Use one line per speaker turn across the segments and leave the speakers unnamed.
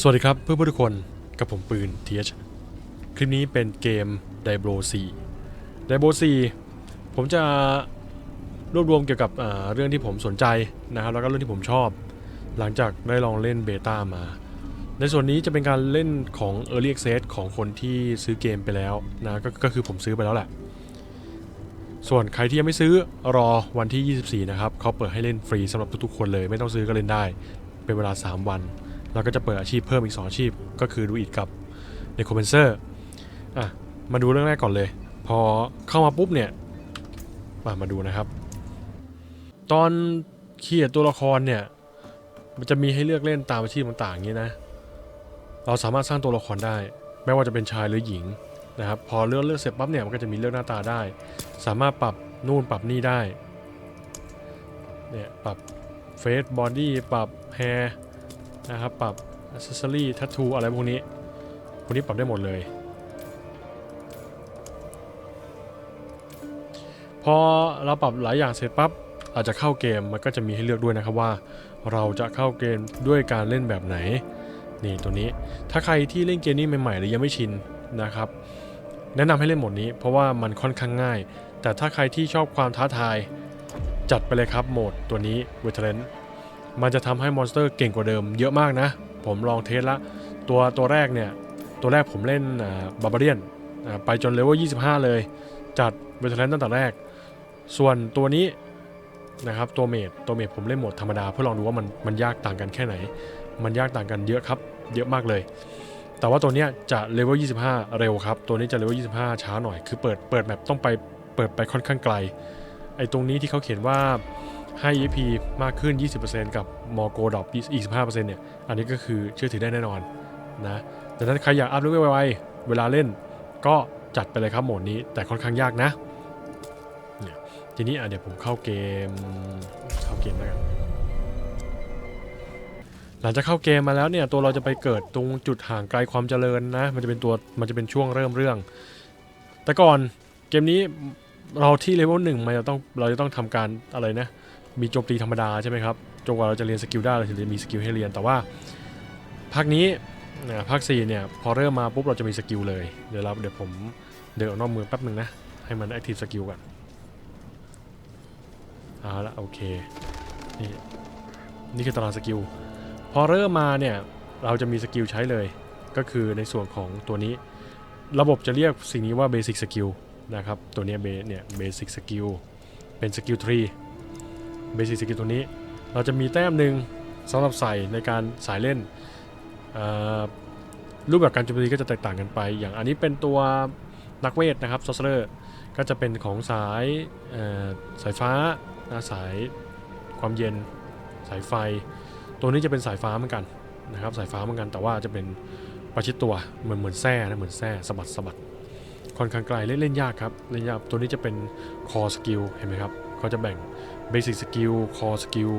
สวัสดีครับเพื่อนๆทุกคนกับผมปืน TH คลิปนี้เป็นเกม d i b r o 4 d i b r o 4 ผมจะรวบรวมเกี่ยวกับเรื่องที่ผมสนใจนะครับแล้วก็เรื่องที่ผมชอบ หลังจากได้ลองเล่นเบต้ามา ในส่วนนี้จะเป็นการเล่นของ Early Access ของคนที่ซื้อเกมไปแล้วนะกก็คือผมซื้อไปแล้วแหละ ส่วนใครที่ยังไม่ซื้อรอวันที่ 24 นะครับเขาเปิดให้เล่นฟรีสำหรับทุกๆคนเลย ไม่ต้องซื้อก็เล่นได้ เป็นเวลา 3 วัน เราก็จะเปิดอาชีพเพิ่มอีก 2 อาชีพ ก็คือดูอิดกับเนโคเ e นเซอร์อะมาดูเรื่องแรกก่อนเลย พอเข้ามาปุ๊บเนี่ยมามาดูนะครับ ตอนเขียนตัวละครเนี่ยมันจะมีให้เลือกเล่นตามอาชีพต่างๆอย่างนี้นะ เราสามารถสร้างตัวละครได้ ไม่ว่าจะเป็นชายหรือหญิงนะครับ พอเลือกเลือกเสร็จปั๊บเนี่ยมันก็จะมีเลือกหน้าตาได้ สามารถปรับนู่นปรับนี่ได้ เนี่ยปรับเฟสบอดี้ปรับแฮร์ นะครับ ปรับอ c เซสซอรี่ทัตทูอะไรพวกนี้ พวกนี้ปรับได้หมดเลย พอเราปรับหลายอย่างเสร็จปั๊บเราจจะเข้าเกมมันก็จะมีให้เลือกด้วยนะครับว่า เราจะเข้าเกมด้วยการเล่นแบบไหน นี่ตัวนี้ ถ้าใครที่เล่นเกมนี้ใหม่ๆหรือยังไม่ชินนะครับ แนะนำให้เล่นโหมดนี้ เพราะว่ามันค่อนข้างง่าย แต่ถ้าใครที่ชอบความท้าทาย จัดไปเลยครับโหมดตัวนี้เวทเทรน มันจะทำให้มอนสเตอร์เก่งกว่าเดิมเยอะมากนะ ผมลองเทสละ ตัวตัวแรกเนี่ย ตัวแรกผมเล่นบาบาเรียนไปจนเลเวล25 เลย จัดเวทเทนตั้งแต่แรก ส่วนตัวนี้นะครับตัวเมดตัวเมดผมเล่นโหมดธรรมดาเพื่อลองดูว่ามันมันยากต่างกันแค่ไหน มันยากต่างกันเยอะครับ เยอะมากเลย แต่ว่าตัวเนี้ยจะเลเวล25 เร็วครับ ตัวนี้จะเลเวล25 ช้าหน่อย คือเปิดเปิดแมปต้องไปเปิดไปค่อนข้างไกล ไอ้ตรงนี้ที่เขาเขียนว่า ให้ EP มากขึ้น 20%กับมอโกดอปอีก 15%เนี่ย อันนี้ก็คือเชื่อถือได้แน่นอนนะดังนั้นใครอยากอัพเลเวลไวๆเวลาเล่นก็จัดไปเลยครับโหมดนี้แต่ค่อนข้างยากนะเนี่ยทีนี้อะเดี๋ยวผมเข้าเกมเข้าเกมแล้วกันหลังจากเข้าเกมมาแล้วเนี่ยตัวเราจะไปเกิดตรงจุดห่างไกลความเจริญนะ มันจะเป็นตัวมันจะเป็นช่วงเริ่มเรื่อง แต่ก่อนเกมนี้ เราที่เลเวลหนึ่งมันจะต้องเราจะต้องทำการอะไรนะ มีโจมตีธรรมดาใช่ไหมครับจนกว่าเราจะเรียนสกิลได้เราถึงจะมีสกิลให้เรียนแต่ว่าภาคนี้นะภาค4เนี่ยพอเริ่มมาปุ๊บเราจะมีสกิลเลยเดี๋ยวเราเดี๋ยวผมเดินออกนอกเมืองแป๊บหนึ่งนะให้มันแอคทีฟสกิลก่อนเอาละโอเคนี่นี่คือตารางสกิลพอเริ่มมาเนี่ยเราจะมีสกิลใช้เลยก็คือในส่วนของตัวนี้ ระบบจะเรียกสิ่งนี้ว่า Basic Skill นะครับ ตัวนี้เบสเนี่ย Basic Skill เป็นสกิลทรีเบสิ c สกิลตัวนี้ เราจะมีแต้มหนึ่งสำหรับใส่ในการสายเล่น รูปแบบการโจมตีก็จะแตกต่างกันไป อย่างอันนี้เป็นตัวนักเวทนะครับซอสเลอร์ก็จะเป็นของสายสายฟ้านะสายความเย็นสายไฟ ตัวนี้จะเป็นสายฟ้าเหมือนกันนะครับสายฟ้าเหมือนกันแต่ว่าจะเป็นประชิดตัวเหมือนเหมือนแส้นะเหมือนแส้สะบัดสะบัด ค่อนข้างไกลเล่นเล่นยากครับเล่นยากตัวนี้จะเป็น core skill เห็นไหมครับเขาจะแบ่ง basic skill core skill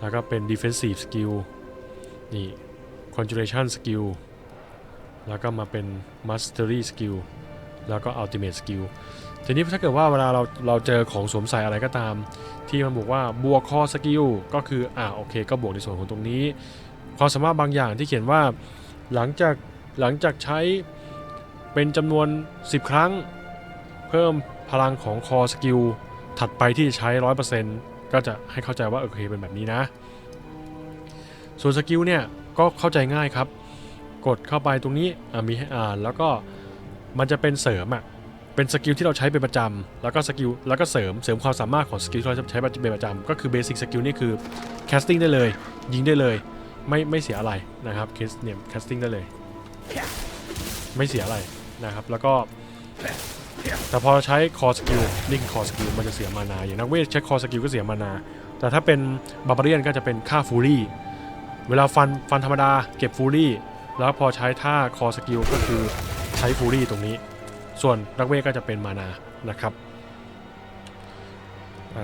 แล้วก็เป็น defensive skill นี่ conjuration skill แล้วก็มาเป็น mastery skill แล้วก็ ultimate skill ทีนี้ถ้าเกิดว่าเวลาเราเราเจอของสวมใส่อะไรก็ตาม ที่มันบอกว่าบวกคอสกิลก็คืออ่าโอเค ก็บวกในส่วนของตรงนี้ ความสามารถบางอย่างที่เขียนว่าหลังจากหลังจากใช้ เป็นจำนวน 10 ครั้ง เพิ่มพลังของคอสกิลถัดไปที่จะใช้ 100%ก็จะให้เข้าใจว่าโอเคเป็นแบบนี้นะ ส่วนสกิลเนี่ยก็เข้าใจง่ายครับ กดเข้าไปตรงนี้มีให้อ่านแล้วก็มันจะเป็นเสริมอะเป็นสกิลที่เราใช้เป็นประจำแล้วก็สกิลแล้วก็เสริมเสริมความสามารถของสกิลที่เราใช้เป็นประจำก็คือเบสิกสกิลนี่คือแคสติ้งได้เลย ยิงได้เลย ไม่ไม่เสียอะไรนะครับเคสเนี่ยแคสติ้งได้เลย ไม่เสียอะไร นะครับ แล้วก็ แต่พอใช้คอสกิลนี่คือคอสกิลมันจะเสียมานา อย่างนักเวทใช้คอสกิลก็เสียมานา แต่ถ้าเป็นบาบาเรียนก็จะเป็นค่าฟูรี่ เวลาฟันฟันธรรมดาเก็บฟูรี่ แล้วพอใช้ท่าคอสกิลก็คือใช้ฟูรี่ตรงนี้ ส่วนนักเวทก็จะเป็นมานา นะครับ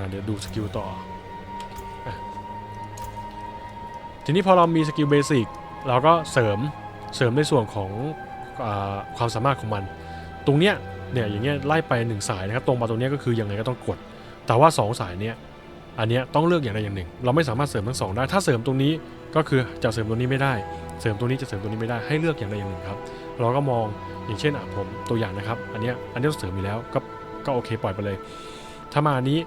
เดี๋ยวดูสกิลต่ออทีนี้พอเรามีสกิลเบสิกเราก็เสริมเสริมในส่วนของ ความสามารถของมัน ตรงเนี้ยเนี่ยอย่างเงี้ยไล่ไป1สายนะครับตรงมาตรงเนี้ยก็คือยังไงก็ต้องกด แต่ว่า 2 สายเนี้ยอันเนี้ยต้องเลือกอย่างใดอย่างหนึ่ง เราไม่สามารถเสริมทั้งสองได้ถ้าเสริมตรงนี้ก็คือจะเสริมตรงนี้ไม่ได้ เสริมตัวนี้จะเสริมตัวนี้ไม่ได้ให้เลือกอย่างใดอย่างหนึ่งครับเราก็มองอย่างเช่นอะผมตัวอย่างนะครับ อันเนี้ยอันนี้เราเสริมอยู่แล้วก็ก็โอเคปล่อยไปเลย ถ้ามาอันนี้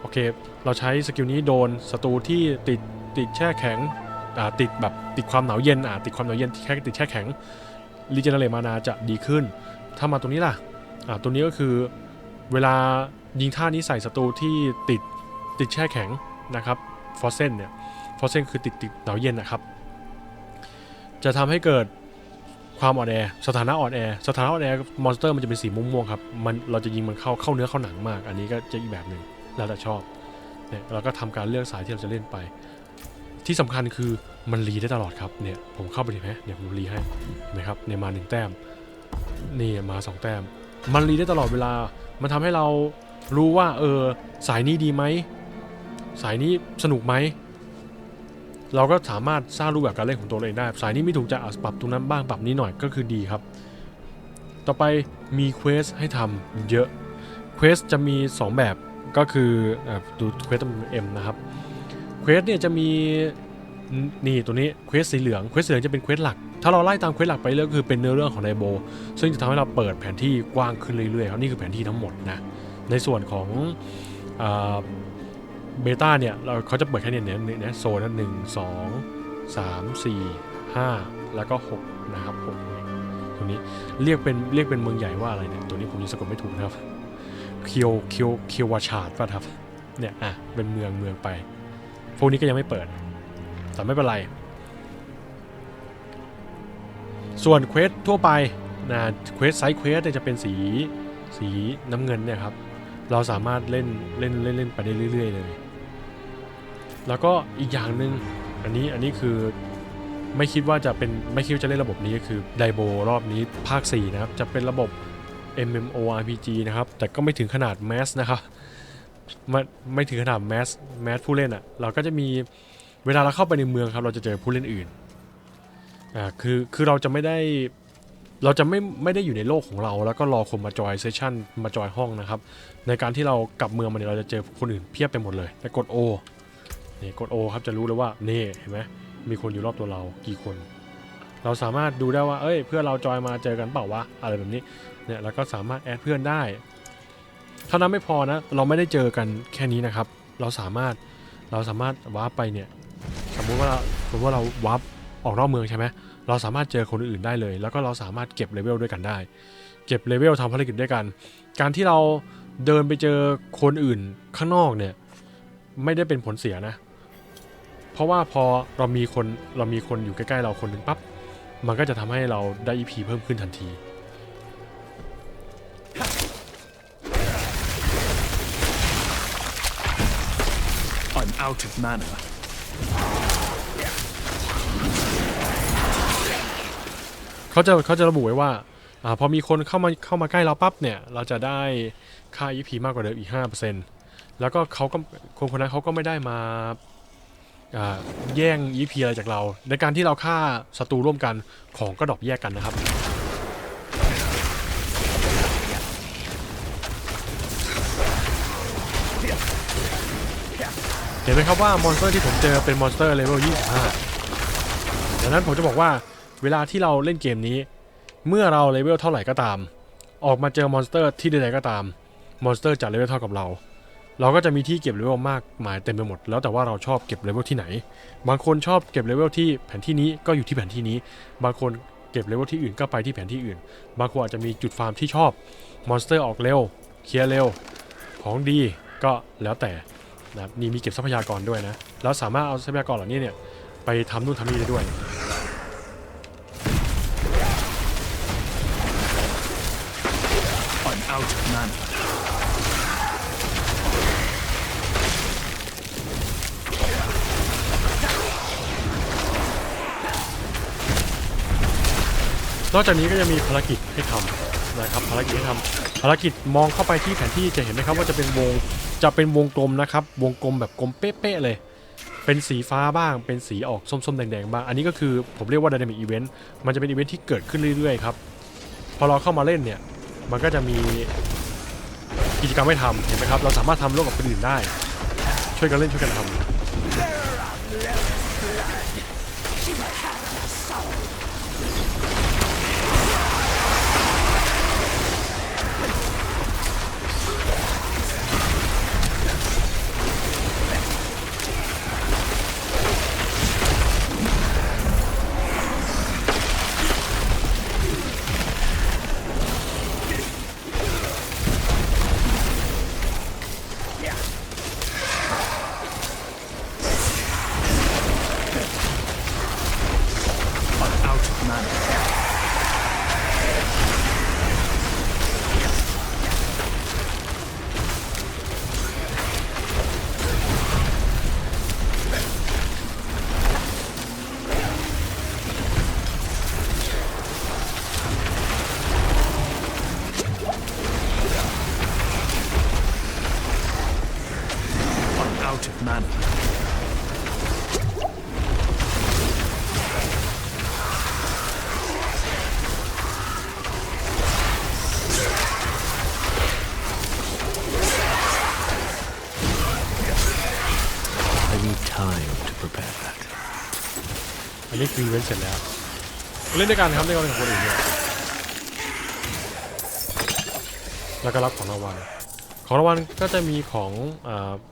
โอเค เราใช้สกิลนี้โดนศัตรูที่ติดติดแช่แข็งอ่าติดแบบติดความหนาวเย็นอ่าติดความหนาวเย็นแค่ติดแช่แข็ง รีเจเนเรตมานาจะดีขึ้น ถ้ามาตรงนี้ล่ะอ่าตัวนี้ก็คือเวลายิงท่านี้ใส่ศัตรูที่ติดติดแช่แข็งนะครับฟอสเซนเนี่ยฟอสเซนคือติดติดหนาวเย็นนะครับ จะทำให้เกิดความอ่อนแอสถานะอ่อนแอสถานะอ่อนแอมอนสเตอร์มันจะเป็นสีม่วงๆครับมันเราจะยิงมันเข้าเข้าเนื้อเข้าหนังมาก อันนี้ก็จะอีกแบบหนึ่งแล้วแต่ชอบเนี่ยเราก็ทำการเลือกสายที่เราจะเล่นไป ที่สำคัญคือมันรีได้ตลอดครับเนี่ยผมเข้าไปดีไหมเนี่ยผมรีให้เห็นไหมครับเนี่ยมาหนึ่งแต้มนี่มาสองแต้ม มันรีได้ตลอดเวลา มันทำให้เรารู้ว่าเออสายนี้ดีไหมสายนี้สนุกไหมเราก็สามารถสร้างรูปแบบการเล่นของตัวเองได้ สายนี้ไม่ถูกจอะปรับตรงนั้นบ้างปรับนี้หน่อยก็คือดีครับ ต่อไปมีเควสให้ทำเยอะเควสจะมี 2 แบบก็คืออะดูเควสเอ็มนะครับ เควสเนี่ยจะมีนี่ตัวนี้เควสสีเหลืองเควสสีเหลืองจะเป็นเควสหลัก ถ้าเราไล่ตามเควสหลักไปเรื่อยก็คือเป็นเนื้อเรื่องของไดโบ ซึ่งจะทำให้เราเปิดแผนที่กว้างขึ้นเรื่อยๆครับนี่คือแผนที่ทั้งหมดนะในส่วนของเบต้าเนี่ยเราเขาจะเปิดแค่เนี่ยเนี่ยเนี่ยโซนนั้นหนึ่งสองสามสี่ห้าแล้วก็หกนะครับหกตรงนี้เรียกเป็นเรียกเป็นเมืองใหญ่ว่าอะไรเนี่ยตัวนี้ผมยังสะกดไม่ถูกนะครับเคียวเคียวเคียววาชาดป่ะครับเนี่ยอะเป็นเมืองเมืองไป พวกนี้ก็ยังไม่เปิด แต่ไม่เป็นไร ส่วนเควสทั่วไปนะเควสไซส์เควสจะเป็นสีสีน้ำเงินเนี่ยครับ เราสามารถเล่นเล่นเล่นเล่นไปได้เรื่อย ๆ เลย แล้วก็อีกอย่างหนึ่งอันนี้อันนี้คือไม่คิดว่าจะเป็นไม่คิดว่าจะเล่นระบบนี้คือไดโบรอบนี้ภาค 4 นะครับ จะเป็นระบบ MMORPG นะครับ แต่ก็ไม่ถึงขนาดแมสนะครับ ไม่ไม่ถึงขนาดแมสแมสผู้เล่นอะ่ะเราก็จะมีเวลาเราเข้าไปในเมืองครับ เราจะเจอผู้เล่นอื่นอ่าคือคือเราจะไม่ได้เราจะไม่ไม่ได้อยู่ในโลกของเรา แล้วก็รอคนมาจอยเซสชั่นมาจอยห้องนะครับ ในการที่เรากลับเมืองมาเนี่ยเราจะเจอคนอื่นเพียบไปหมดเลยแต่กด O นี่กด O ครับจะรู้เลยว่านี่เห็นไหมมีคนอยู่รอบตัวเรากี่คน เราสามารถดูได้ว่า เอ้ย เพื่อนเราจอยมาเจอกันเปล่าวะอะไรแบบนี้เนี่ยแล้วก็สามารถแอดเพื่อนได้ เท่านั้นไม่พอนะ เราไม่ได้เจอกันแค่นี้นะครับ เราสามารถเราสามารถวาร์ปไปเนี่ย สมมุติว่าสมมติว่าเราวาร์ปออกนอกเมืองใช่ไหมเราสามารถเจอคนอื่นได้เลย แล้วก็เราสามารถเก็บเลเวลด้วยกันได้ เก็บเลเวลทำภารกิจด้วยกัน การที่เราเดินไปเจอคนอื่นข้างนอกเนี่ยไม่ได้เป็นผลเสียนะ เพราะว่าพอเรามีคนเรามีคนอยู่ใกล้ๆเราคนหนึ่งปั๊บมันก็จะทำให้เราได้ EP เพิ่มขึ้นทันที
out of mana.
เขาจะเขาจะระบุไว้ว่าอาพอมีคนเข้ามาเข้ามาใกล้เราปั๊บเนี่ย เราจะได้ค่า EP มากกว่าเดิมอีก 5%แล้วก็เขาก็คนคนนั้นเขาก็ไม่ได้มาอ่าแย่ง EP อะไรจากเรา ในการที่เราฆ่าศัตรูร่วมกันของก็ดรอปแยกกันนะครับ เห็นไหมครับว่ามอนสเตอร์ที่ผมเจอเป็นมอนสเตอร์เลเวล 25ดังนั้นผมจะบอกว่าเวลาที่เราเล่นเกมนี้ เมื่อเราเลเวลเท่าไหร่ก็ตาม ออกมาเจอมอนสเตอร์ที่ใดๆก็ตาม มอนสเตอร์จะเลเวลเท่ากับเรา เราก็จะมีที่เก็บเลเวลมากมายเต็มไปหมด แล้วแต่ว่าเราชอบเก็บเลเวลที่ไหน บางคนชอบเก็บเลเวลที่แผนที่นี้ก็อยู่ที่แผนที่นี้ บางคนเก็บเลเวลที่อื่นก็ไปที่แผนที่อื่น บางคนอาจจะมีจุดฟาร์มที่ชอบ มอนสเตอร์ออกเร็ว เคลียร์เร็ว ของดีก็แล้วแต่ นะครับนี่มีเก็บทรัพยากรด้วยนะ แล้วสามารถเอาทรัพยากรเหล่านี้เนี่ยไปทำนู่นทำนี่ได้ด้วย
I'm out of mana.
นอกจากนี้ก็จะมีภารกิจให้ทำนะครับภารกิจให้ทำภารกิจมองเข้าไปที่แผนที่จะเห็นไหมครับว่าจะเป็นวง จะเป็นวงกลมนะครับ วงกลมแบบกลมเป๊ะๆเลย เป็นสีฟ้าบ้างเป็นสีออกส้มๆแดงๆบ้างอันนี้ก็คือผมเรียกว่า Dynamic Event มันจะเป็นอีเวนท์ที่เกิดขึ้นเรื่อยๆครับพอเราเข้ามาเล่นเนี่ยมันก็จะมีกิจกรรมให้ทำเห็นไหมครับเราสามารถทำร่วมกับคนอื่นได้ ช่วยกันเล่นช่วยกันทำ
out of mana.
I need time to prepare that.
อันนี้คืออีเวนต์เสร็จแล้ว เล่นด้วยกันครับเล่นกันกับคนอื่นด้วยแล้วก็รับของรางวัล ของรางวัลก็จะมีของ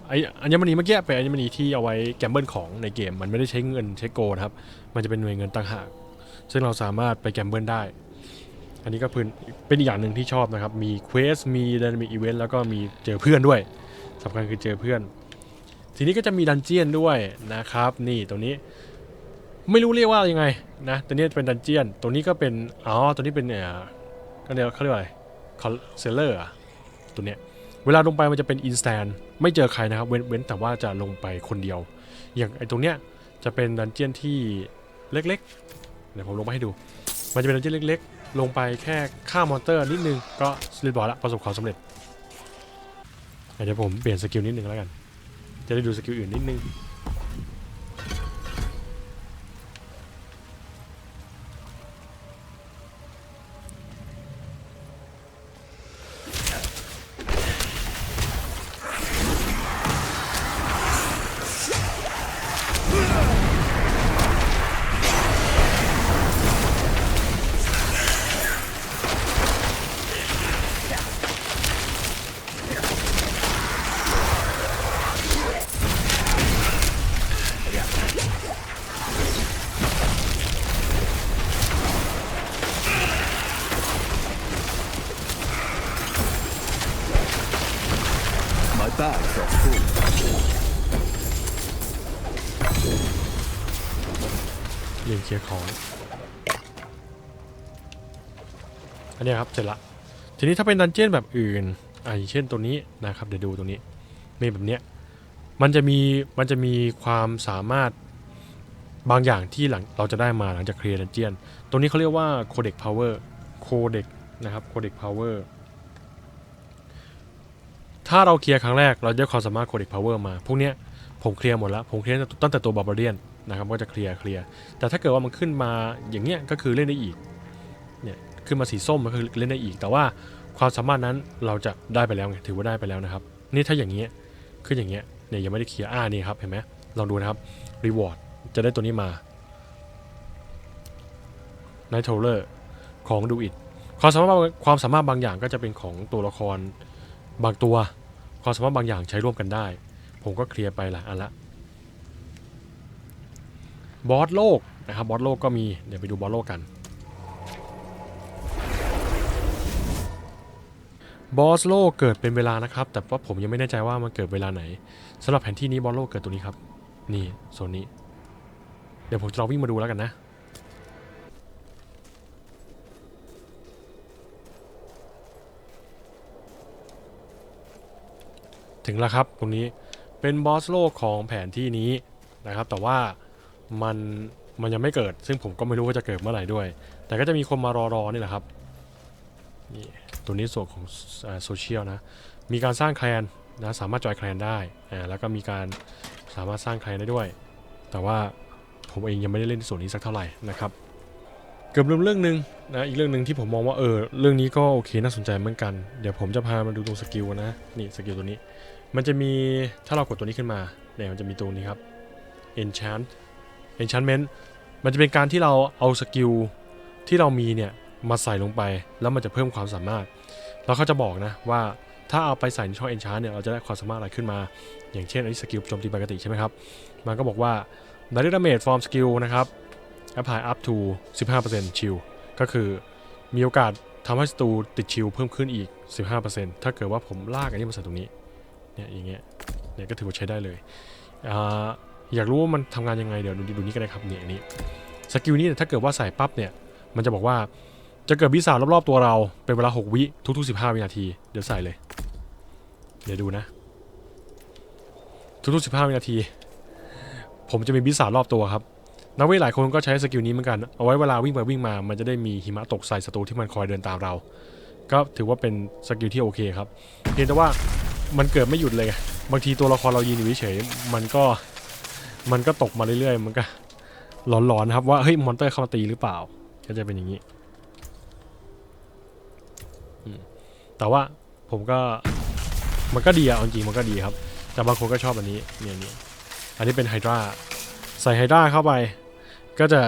ไออัญมณีเมื่อกี้เป็นอัญมณีที่เอาไว้แกมเบิลของในเกม มันไม่ได้ใช้เงินใช้โกลนะครับ มันจะเป็นหน่วยเงินต่างหาก ซึ่งเราสามารถไปแกมเบิลได้ อันนี้ก็เป็นเป็นอีกอย่างหนึ่งที่ชอบนะครับ มีเควส มีดันมีอีเวนต์แล้วก็มีเจอเพื่อนด้วยสำคัญคือเจอเพื่อน ทีนี้ก็จะมีดันเจียนด้วยนะครับ นี่ตรงนี้ไม่รู้เรียกว่ายังไงนะตัวนี้เป็นดันเจียน ตัวนี้ก็เป็น อ๋อ ตัวนี้เป็นเนี่ยก็เรียกเขาเรียกว่าอะไรคอลเซลเลอร์อะตัวเนี้ย เวลาลงไปมันจะเป็นอินสแตนไม่เจอใครนะครับ เว้นเว้นแต่ว่าจะลงไปคนเดียว อย่างไอ้ตรงเนี้ยจะเป็นดันเจียนที่เล็กๆ เดี๋ยวผมลงไปให้ดู มันจะเป็นดันเจียนเล็กๆ ลงไปแค่ฆ่ามอนเตอร์นิดนึง ก็เรียบร้อยละประสบความสำเร็จ เดี๋ยวผมเปลี่ยนสกิลนิดนึงแล้วกัน จะได้ดูสกิลอื่นนิดนึง ลียร์ของอันนี้ครับเสร็จละทีนี้ถ้าเป็นดันเจี้ยนแบบอื่นอ่าอย่างเช่นตัวนี้นะครับเดี๋ยวดูตรงนี้มีแบบเนี้ยมันจะมีมันจะมีความสามารถบางอย่างที่หลังเราจะได้มาหลังจากเคลียร์ดันเจียน ตัวนี้เขาเรียกว่าโคเด็กพาวเวอร์โคเด็กนะครับโคเด็กพาวเวอร์ถ้าเราเคลียร์ครั้งแรกเราได้ความสามารถโคเด็กพาวเวอร์มา พวกเนี้ยผมเคลียร์หมดแล้ว ผมเคลียร์ตั้งแต่ตัวบาร์บาเรียน นะครับก็จะเคลียร์เคลียร์แต่ถ้าเกิดว่ามันขึ้นมาอย่างเงี้ยก็คือเล่นได้อีกเนี่ยขึ้นมาสีส้มก็คือเล่นได้อีก แต่ว่าความสามารถนั้นเราจะได้ไปแล้วไงถือว่าได้ไปแล้วนะครับ นี่ถ้าอย่างเงี้ยขึ้นอย่างเงี้ยเนี่ยยังไม่ได้เคลียร์อ่านี่ครับเห็นไหมลองดูนะครับรีวอร์ดจะได้ตัวนี้มา Night t o l e r ของดูอิดความสามารถความสามารถบางอย่างก็จะเป็นของตัวละครบางตัว ความสามารถบางอย่างใช้ร่วมกันได้ ผมก็เคลียร์ไปหลายอันละ บอสโลกนะครับบอสโลกก็มีเดี๋ยวไปดูบอสโลกกันบอสโลกเกิดเป็นเวลานะครับ แต่ว่าผมยังไม่แน่ใจว่ามันเกิดเวลาไหนสำหรับแผนที่นี้บอสโลกเกิดตัวนี้ครับ นี่โซนนี้ เดี๋ยวผมจะลองวิ่งมาดูแล้วกันนะ ถึงแล้วครับตรงนี้เป็นบอสโลกของแผนที่นี้นะครับ แต่ว่า มันมันยังไม่เกิด ซึ่งผมก็ไม่รู้ว่าจะเกิดเมื่อไหร่ด้วย แต่ก็จะมีคนมารอรอนี่แหละครับนี่ตัวนี้ส่วนของโซเชียลนะ มีการสร้างแคลนนะสามารถจอยแคลนได้อ่าแล้วก็มีการสามารถสร้างแคลนได้ด้วย แต่ว่าผมเองยังไม่ได้เล่นส่วนนี้สักเท่าไหร่นะครับเกือบลืมเรื่องหนึ่งนะอีกเรื่องหนึ่งที่ผมมองว่าเออเรื่องนี้ก็โอเคน่าสนใจเหมือนกัน เดี๋ยวผมจะพามาดูตรงสกิลนะนี่สกิลตัวนี้ มันจะมีถ้าเรากดตัวนี้ขึ้นมาเนี่ยมันจะมีตัวนี้ครับ enchant enchantment มันจะเป็นการที่เราเอาสกิลที่เรามีเนี่ยมาใส่ลงไป แล้วมันจะเพิ่มความสามารถ แล้วเขาจะบอกนะว่าถ้าเอาไปใส่ในช่อง enchant เนี่ยเราจะได้ความสามารถอะไรขึ้นมา อย่างเช่นอันนี้สกิลโจมตีปกติใช่ไหมครับมันก็บอกว่า direct damage from skill นะครับ apply up to 15% chill ก็คือมีโอกาสทำให้ศัตรูติดชิลเพิ่มขึ้นอีก 15%ถ้าเกิดว่าผมลากอันนี้มาใส่ตรงนี้เนี่ยอย่างเงี้ยเนี่ยก็ถือว่าใช้ได้เลย อยากรู้ว่ามันทำงานยังไงเดี๋ยวดูดูนี่ก็ได้ครับเนี่ยอันนี้สกิลนี้ถ้าเกิดว่าใส่ปั๊บเนี่ย มันจะบอกว่าจะเกิดวิสารอบๆตัวเราเป็นเวลา 6 วิทุกๆ 15 วินาที เดี๋ยวใส่เลย เดี๋ยวดูนะ ทุกๆ 15 วินาที ผมจะมีวิสารอบตัวครับนักเวทหลายคนก็ใช้สกิลนี้เหมือนกัน เอาไว้เวลาวิ่งไปวิ่งมา มันจะได้มีหิมะตกใส่ศัตรูที่มันคอยเดินตามเรา ก็ถือว่าเป็นสกิลที่โอเคครับ เพียงแต่ว่ามันเกิดไม่หยุดเลย บางทีตัวละครเรายืนอยู่เฉย มันก็ มันก็ตกมาเรื่อยๆ มันก็หลอนๆนะครับว่าเฮ้ยมอนเตอร์เข้ามาตีหรือเปล่า ก็จะเป็นอย่างนี้แต่ว่าผมก็มันก็ดีอะจริงๆมันก็ดีครับ แต่บางคนก็ชอบอันนี้เนี่ยนี่อันนี้เป็นไฮดราใส่ไฮดราเข้าไป ก็จะ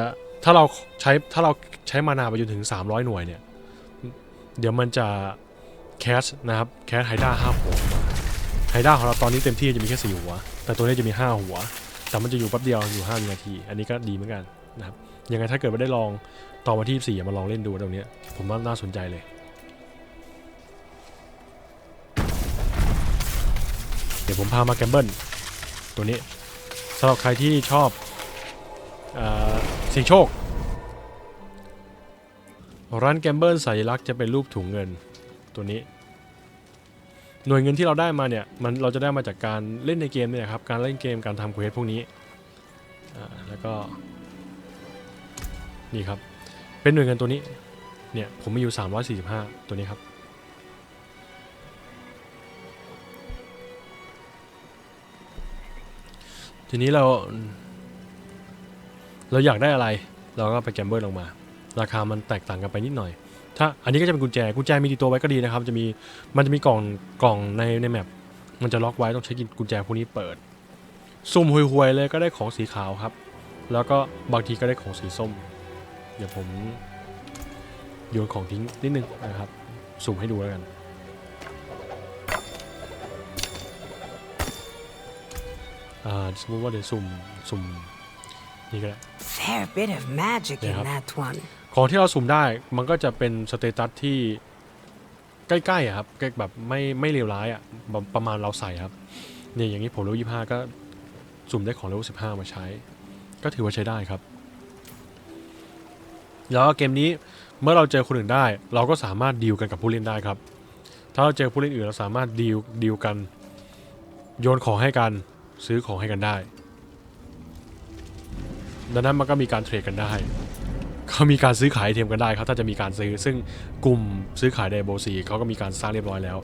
ถ้าเราใช้ถ้าเราใช้มานาไปจนถึง 300 หน่วยเนี่ย เดี๋ยวมันจะแคสนะครับแคสไฮด้าห้าหัวไฮด้าของเราตอนนี้เต็มที่จะมีแค่สี่หัว แต่ตัวนี้จะมี5หัว แต่มันจะอยู่แป๊บเดียวอยู่5วินาที อันนี้ก็ดีเหมือนกันนะครับยังไงถ้าเกิดไม่ได้ลองตอนวันที่4มาลองเล่นดูตรงนี้ผมว่าน่าสนใจเลยเดี๋ยวผมพามาแกมเบิลตัวนี้สำหรับใครที่ชอบเสียงโชค ร้านแกมเบิลสัญลักษณ์จะเป็นรูปถุงเงินตัวนี้ หน่วยเงินที่เราได้มาเนี่ยมันเราจะได้มาจากการเล่นในเกมเนี่ยครับการเล่นเกมการทำเควสพวกนี้อ่าแล้วก็นี่ครับเป็นหน่วยเงินตัวนี้เนี่ยผมมีอยู่ 345 ตัวนี้ครับทีนี้เราเราอยากได้อะไร เราก็ไปแกมเบิลลงมา ราคามันแตกต่างกันไปนิดหน่อย ถ้าอันนี้ก็จะเป็นกุญแจ กุญแจมีติดตัวไว้ก็ดีนะครับ จะมี มันจะมีกล่อง กล่องในในแมป มันจะล็อกไว้ต้องใช้กุญแจพวกนี้เปิดสุ่มห่วยๆเลยก็ได้ของสีขาวครับ แล้วก็บางทีก็ได้ของสีส้ม เดี๋ยวผมโยนของทิ้งนิดนึงนะครับ สุ่มให้ดูแล้วกันอ่าสมมติว่าเดี๋ยวสุ่ม สุ่มนี่ก็ได้
Fair bit of magic
Yeah.
in that one.
ของที่เราสุ่มได้มันก็จะเป็นสเตตัสที่ใกล้ๆอะครับใกล้แบบไม่ไม่เลวร้ายอะประประมาณเราใส่ครับเนี่ยอย่างนี้ผมเลเวลยี่ห้าก็สุ่มได้ของเลเวลสิบห้ามาใช้ ก็ถือว่าใช้ได้ครับ แล้วเกมนี้เมื่อเราเจอคนอื่นได้ เราก็สามารถดีลกันกับผู้เล่นได้ครับ ถ้าเราเจอผู้เล่นอื่นเราสามารถดีลดีลกัน โยนของให้กันซื้อของให้กันได้ ดังนั้นมันก็มีการเทรดกันได้ ก็มีการซื้อขายไอเทมกันได้ครับถ้าจะมีการซื้อ ซึ่งกลุ่มซื้อขายไดโบซีเขาก็มีการสร้างเรียบร้อยแล้ว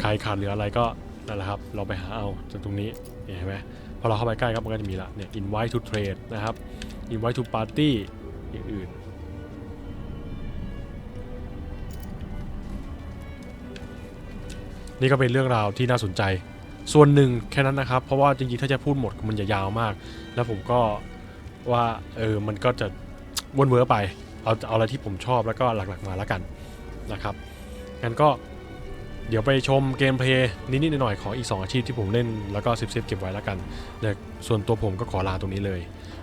ใครขาดเหลืออะไรก็นั่นแหละครับเราไปหาเอาจากตรงนี้เนี่ยเห็นไหมพอเราเข้าไปใกล้ครับมันก็จะมีละเนี่ย invite to trade นะครับ invite to party อย่างอื่นนี่ก็เป็นเรื่องราวที่น่าสนใจ ส่วนหนึ่งแค่นั้นนะครับ เพราะว่าจริงๆ ถ้าจะพูดหมดมันจะยาวมาก แล้วผมก็ว่าเออมันก็จะ วนเวอร์ไป เอาเอาอะไรที่ผมชอบแล้วก็หลักๆมาแล้วกันนะครับงั้นก็เดี๋ยวไปชมเกมเพลย์นิดๆหน่อยๆของอีก 2 อาชีพที่ผมเล่นแล้วก็เซฟๆเก็บไว้แล้วกันแต่ส่วนตัวผมก็ขอลาตรงนี้เลย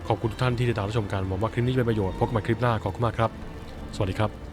ขอบคุณทุกท่านที่ติดตามรับชมกันหวังว่าคลิปนี้จะเป็นประโยชน์พบกันใหม่คลิปหน้าขอบคุณมากครับ สวัสดีครับ